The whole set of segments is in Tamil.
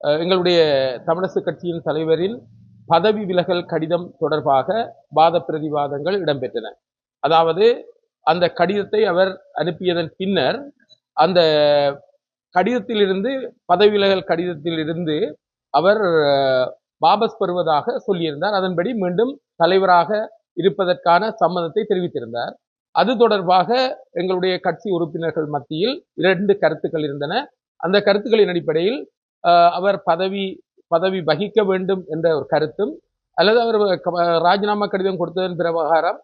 அஹ், எங்களுடைய தமிழரசு கட்சியின் தலைவரின் பதவி விலகல் கடிதம் தொடர்பாக வாத பிரதிவாதங்கள் இடம்பெற்றன. அதாவது அந்த கடிதத்தை அவர் அனுப்பியதன் பின்னர் அந்த கடிதத்திலிருந்து பதவி விலகல் கடிதத்திலிருந்து அவர் வாபஸ் பெறுவதாக சொல்லியிருந்தார். அதன்படி மீண்டும் தலைவராக இருப்பதற்கான சம்மதத்தை தெரிவித்திருந்தார். அது தொடர்பாக எங்களுடைய கட்சி உறுப்பினர்கள் மத்தியில் இரண்டு கருத்துக்கள் இருந்தன. அந்த கருத்துக்களின் அடிப்படையில் அவர் பதவி பதவி வகிக்க வேண்டும் என்ற ஒரு கருத்தும் அல்லது அவர் ராஜினாமா கடிதம் கொடுத்ததன் பிரகாரம்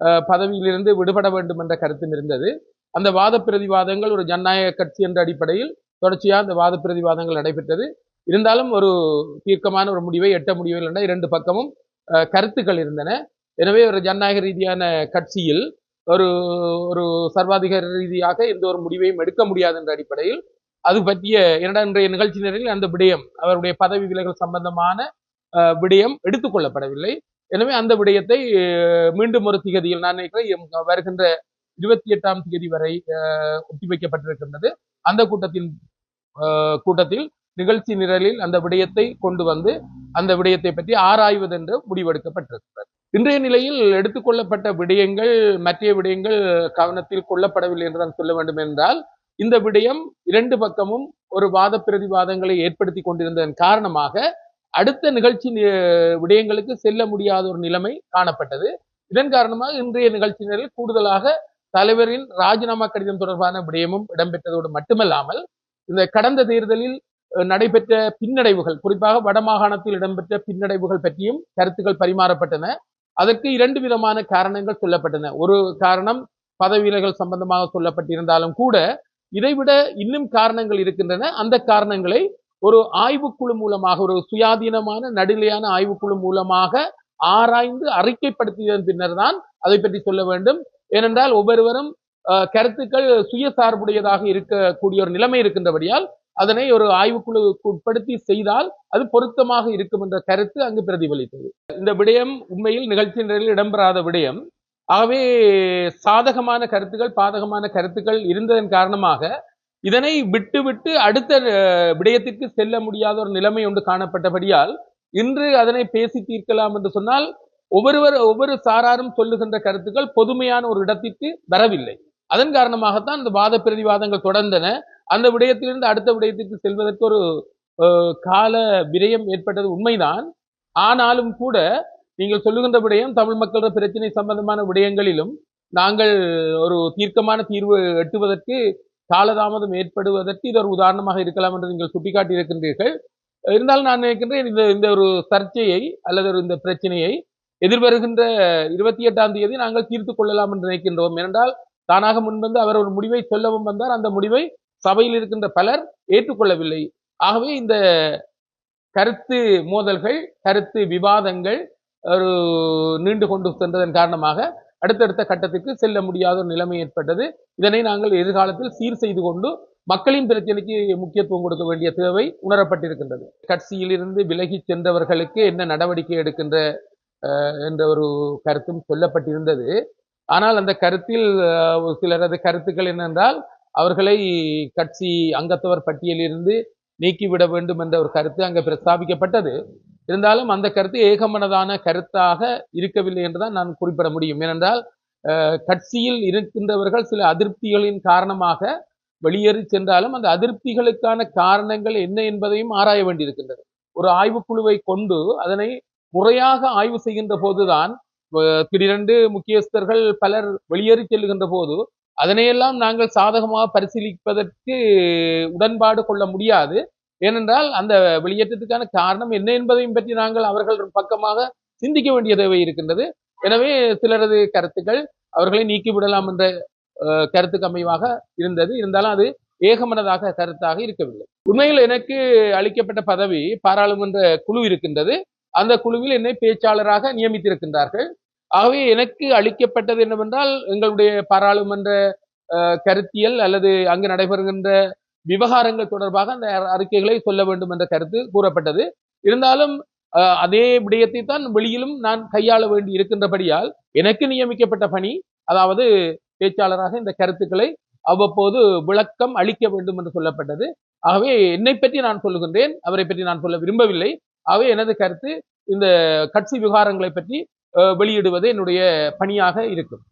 அஹ், பதவியிலிருந்து விடுபட வேண்டும் என்ற கருத்தும் இருந்தது அந்த வாத பிரதிவாதங்கள் ஒரு ஜனநாயக கட்சி என்ற அடிப்படையில் தொடர்ச்சியாக அந்த வாத பிரதிவாதங்கள் நடைபெற்றது இருந்தாலும் ஒரு தீர்க்கமான ஒரு முடிவை எட்ட முடியவில்லை இரண்டு பக்கமும் கருத்துக்கள் இருந்தன எனவே ஒரு ஜனநாயக ரீதியான கட்சியில் ஒரு ஒரு சர்வாதிகார ரீதியாக எந்த ஒரு முடிவையும் எடுக்க முடியாது என்ற அடிப்படையில் அது பற்றிய என்னடா இன்றைய நிகழ்ச்சி நேரில் அந்த விடயம் அவருடைய பதவி விலகல் சம்பந்தமான விடயம் எடுத்துக்கொள்ளப்படவில்லை. எனவே அந்த விடயத்தை மீண்டும் ஒரு திகதியில் நான் நினைக்கிறேன் வருகின்ற இருபத்தி எட்டாம் தேதி வரை அஹ், ஒத்திவைக்கப்பட்டிருக்கின்றது. அந்த கூட்டத்தின் கூட்டத்தில் நிகழ்ச்சி நிரலில் அந்த விடயத்தை கொண்டு வந்து அந்த விடயத்தை பற்றி ஆராய்வது என்று முடிவெடுக்கப்பட்டிருக்கிறது. இன்றைய நிலையில் எடுத்துக்கொள்ளப்பட்ட விடயங்கள் மற்ற விடயங்கள் கவனத்தில் கொள்ளப்படவில்லை என்றுதான் சொல்ல வேண்டும் என்றால் இந்த விடயம் இரண்டு பக்கமும் ஒரு வாத பிரதிவாதங்களை ஏற்படுத்தி கொண்டிருந்ததன் காரணமாக அடுத்த நிகழ்ச்சி விடயங்களுக்கு செல்ல முடியாத ஒரு நிலைமை காணப்பட்டது. இதன் காரணமாக இன்றைய நிகழ்ச்சி நிலையில் கூடுதலாக தலைவரின் ராஜினாமா கடிதம் தொடர்பான விடயமும் இடம்பெற்றதோடு மட்டுமல்லாமல் இந்த கடந்த தேர்தலில் நடைபெற்ற பின்னடைவுகள் குறிப்பாக வடமாகாணத்தில் இடம்பெற்ற பின்னடைவுகள் பற்றியும் கருத்துக்கள் பரிமாறப்பட்டன. அதற்கு இரண்டு விதமான காரணங்கள் சொல்லப்பட்டன. ஒரு காரணம் பதவி விலகல் சம்பந்தமாக சொல்லப்பட்டிருந்தாலும் கூட இதைவிட இன்னும் காரணங்கள் இருக்கின்றன. அந்த காரணங்களை ஒரு ஆய்வுக்குழு மூலமாக ஒரு சுயாதீனமான நடுநிலையான ஆய்வுக்குழு மூலமாக ஆராய்ந்து அறிக்கைப்படுத்தியதன் பின்னர் தான் அதை பற்றி சொல்ல வேண்டும். ஏனென்றால் ஒவ்வொருவரும் கருத்துக்கள் சுயசார்புடையதாக இருக்கக்கூடிய ஒரு நிலைமை இருக்கின்றபடியால் அதனை ஒரு ஆய்வுக்குழுவுக்கு உட்படுத்தி செய்தால் அது பொருத்தமாக இருக்கும் என்ற கருத்து அங்கு பிரதிபலித்தது. இந்த விடயம் உண்மையில் நிகழ்ச்சி நிலையில் இடம்பெறாத விடயம். ஆகவே சாதகமான கருத்துக்கள் பாதகமான கருத்துக்கள் இருந்ததன் காரணமாக இதனை விட்டுவிட்டு அடுத்த விடயத்திற்கு செல்ல முடியாத ஒரு நிலைமை ஒன்று காணப்பட்டபடியால் இன்று அதனை பேசி தீர்க்கலாம் என்று சொன்னால் ஒவ்வொருவர் ஒவ்வொரு சாராரும் சொல்லுகின்ற கருத்துக்கள் பொதுமையான ஒரு இடத்திற்கு வரவில்லை. அதன் காரணமாகத்தான் இந்த வாத பிரதிவாதங்கள் தொடர்ந்தன. அந்த விடயத்திலிருந்து அடுத்த விடயத்திற்கு செல்வதற்கு ஒரு கால விரயம் ஏற்பட்டது உண்மைதான். ஆனாலும் கூட நீங்கள் சொல்லுகின்ற விடயம் தமிழ் மக்களோட பிரச்சனை சம்பந்தமான விடயங்களிலும் நாங்கள் ஒரு தீர்க்கமான தீர்வு எட்டுவதற்கு காலதாமதம் ஏற்படுவதற்கு இது ஒரு உதாரணமாக இருக்கலாம் என்று நீங்கள் சுட்டிக்காட்டி இருக்கின்றீர்கள் இருந்தாலும் நான் நினைக்கின்றேன் இந்த இந்த ஒரு சர்ச்சையை அல்லது ஒரு இந்த பிரச்சனையை எதிர்வருகின்ற இருபத்தி எட்டாம் தேதி நாங்கள் தீர்த்து கொள்ளலாம் என்று நினைக்கின்றோம். ஏனென்றால் தானாக முன்வந்து அவர் ஒரு முடிவை சொல்லவும் வந்தார். அந்த முடிவை சபையில் இருக்கின்ற பலர் ஏற்றுக்கொள்ளவில்லை. ஆகவே இந்த கருத்து மோதல்கள் கருத்து விவாதங்கள் ஒரு நீண்டு கொண்டு சென்றதன் காரணமாக அடுத்தடுத்த கட்டத்துக்கு செல்ல முடியாத ஒரு நிலைமை ஏற்பட்டது. இதனை நாங்கள் எதிர்காலத்தில் சீர் செய்து கொண்டு மக்களின் பிரச்சனைக்கு முக்கியத்துவம் கொடுக்க வேண்டிய தேவை உணரப்பட்டிருக்கின்றது. கட்சியிலிருந்து விலகி சென்றவர்களுக்கு என்ன நடவடிக்கை எடுக்கின்ற என்ற ஒரு கருத்தும் சொல்லப்பட்டிருந்தது. ஆனால் அந்த கருத்தில் சிலரது கருத்துக்கள் என்னென்றால் அவர்களை கட்சி அங்கத்தவர் பட்டியலிருந்து நீக்கிவிட வேண்டும் என்ற ஒரு கருத்து அங்கே பிரஸ்தாபிக்கப்பட்டது. இருந்தாலும் அந்த கருத்து ஏகமனதான கருத்தாக இருக்கவில்லை என்றுதான் நான் குறிப்பிட முடியும். ஏனென்றால் கட்சியில் இருக்கின்றவர்கள் சில அதிருப்திகளின் காரணமாக வெளியேறி சென்றாலும் அந்த அதிருப்திகளுக்கான காரணங்கள் என்ன என்பதையும் ஆராய வேண்டியிருக்கின்றது. ஒரு ஆய்வுக்குழுவை கொண்டு அதனை முறையாக ஆய்வு செய்கின்ற போதுதான் அஹ், திடீரென்று முக்கியஸ்தர்கள் பலர் வெளியேறி செல்லுகின்ற போது அதனையெல்லாம் நாங்கள் சாதகமாக பரிசீலிப்பதற்கு உடன்பாடு கொள்ள முடியாது. ஏனென்றால் அந்த வெளியேற்றத்துக்கான காரணம் என்ன என்பதையும் பற்றி நாங்கள் அவர்கள் பக்கமாக சிந்திக்க வேண்டிய தேவை இருக்கின்றது. எனவே சிலரது கருத்துக்கள் அவர்களை நீக்கிவிடலாம் என்ற அஹ், கருத்துக்கு அமைவாக இருந்தது. இருந்தாலும் அது ஏகமனதாக கருத்தாக இருக்கவில்லை. உண்மையில் எனக்கு அளிக்கப்பட்ட பதவி பாராளுமன்ற குழு இருக்கின்றது. அந்த குழுவில் என்னை பேச்சாளராக நியமித்திருக்கின்றார்கள். ஆகவே எனக்கு அளிக்கப்பட்டது என்னவென்றால் எங்களுடைய பாராளுமன்ற கருத்தியல் அல்லது அங்கு நடைபெறுகின்ற விவகாரங்கள் தொடர்பாக அந்த அறிக்கைகளை சொல்ல வேண்டும் என்ற கருத்து கூறப்பட்டது. இருந்தாலும் அஹ், அதே விடயத்தை தான் வெளியிலும் நான் கையாள வேண்டி இருக்கின்றபடியால் எனக்கு நியமிக்கப்பட்ட பணி அதாவது பேச்சாளராக இந்த கருத்துக்களை அவ்வப்போது விளக்கம் அளிக்க வேண்டும் என்று சொல்லப்பட்டது. ஆகவே என்னை பற்றி நான் சொல்லுகின்றேன் அவரை பற்றி நான் சொல்ல விரும்பவில்லை. ஆகவே எனது கருத்து இந்த கட்சி விவகாரங்களை பற்றி அஹ், வெளியிடுவது என்னுடைய பணியாக இருக்கும்.